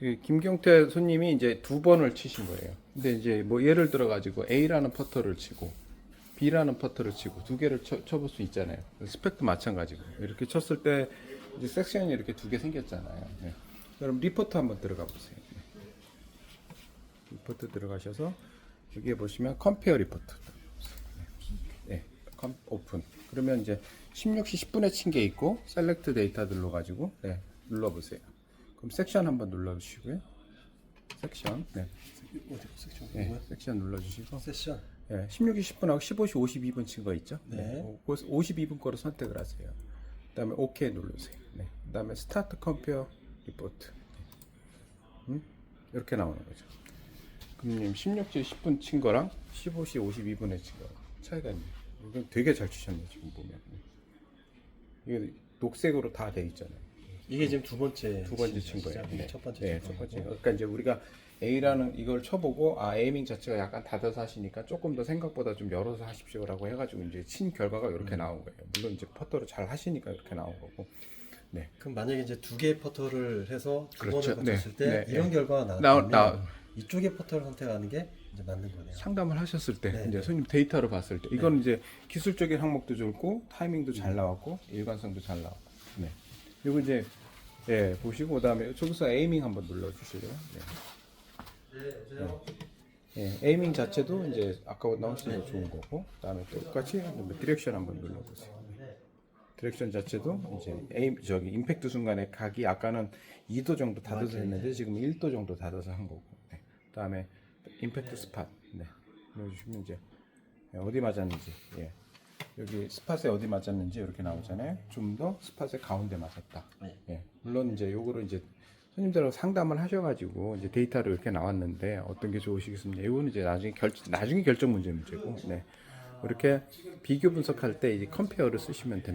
이 김경태 손님이 이제 두 번을 치신 거예요. 근데 이제 뭐 예를 들어 가지고 A라는 퍼터를 치고 B라는 퍼터를 치고 두 개를 쳐, 쳐볼 수 있잖아요. 스펙도 마찬가지고 이렇게 쳤을 때 이제 섹션이 이렇게 두 개 생겼잖아요. 네. 그럼 리포트 한번 들어가 보세요. 네. 리포트 들어가셔서 여기에 보시면 컴페어 리포트. 네, 컴 오픈. 그러면 이제 16시 10분에 친 게 있고 셀렉트 데이터 눌러 가지고 네, 눌러 보세요. 그럼 섹션 한번 눌러 주시고요. 섹션. 네. 어디 섹션 네, 뭐야? 섹션 눌러 주시고 세션. 예, 16시 10분하고 15시 52분 친 거 있죠? 네. 어, 그 52분 거로 선택을 하세요. 그다음에 OK 누르세요. 네. 그다음에 스타트 컴페어 리포트. 음? 이렇게 나오는 거죠. 그럼 16시 10분 친 거랑 15시 52분에 친 거랑 차이가 있네요. 이건 되게 잘 치셨네요, 지금 보면. 이게 녹색으로 다 돼 있잖아요. 이게 지금 두 번째 두 번째 친 거예요. 시작이고 네. 첫 번째 네, 친첫 번째. 그러니까 이제 우리가 A라는 이걸 쳐보고 아 에이밍 자체가 약간 닫아서 하시니까 조금 더 생각보다 좀 열어서 하십시오라고 해가지고 이제 친 결과가 이렇게 음. 나온 거예요. 물론 이제 퍼터를 잘 하시니까 이렇게 나온 거고. 네. 그럼 만약에 이제 두 개의 퍼터를 해서 두 그렇죠. 번을 거쳤을 네. 때 네. 이런 네. 결과가 나- 나왔다면 나- 이쪽의 퍼터를 선택하는 게 이제 맞는 거네요. 상담을 하셨을 때 네, 이제 네. 손님 데이터로 봤을 때 이건 이제 기술적인 항목도 좋고 타이밍도 잘 나왔고 일관성도 잘 나왔고. 네. 그리고 이제 예 보시고 그다음에 저기서 에이밍 한번 눌러 주실래요? 네. 네, 여보세요. 예, 에이밍 자체도 이제 아까 나왔으니까 좋은 거고 그다음에 똑같이 디렉션 한번 눌러보세요. 디렉션 자체도 이제 에임 저기 임팩트 순간에 각이 아까는 2도 정도 닫아서 했는데 지금 1도 정도 닫아서 한 거고. 네. 그다음에 임팩트 스팟. 네. 눌러주시면 이제 어디 맞았는지. 예. 여기 스팟에 어디 맞았는지 이렇게 나오잖아요. 좀 더 스팟의 가운데 맞았다. 네. 예. 물론 이제 요거를 이제 손님들하고 상담을 하셔가지고 이제 데이터로 이렇게 나왔는데 어떤 게 좋으시겠습니까? 이거는 이제 나중에 결 나중에 결정 문제 문제고. 네. 이렇게 비교 분석할 때 이제 컴페어를 쓰시면 됩니다.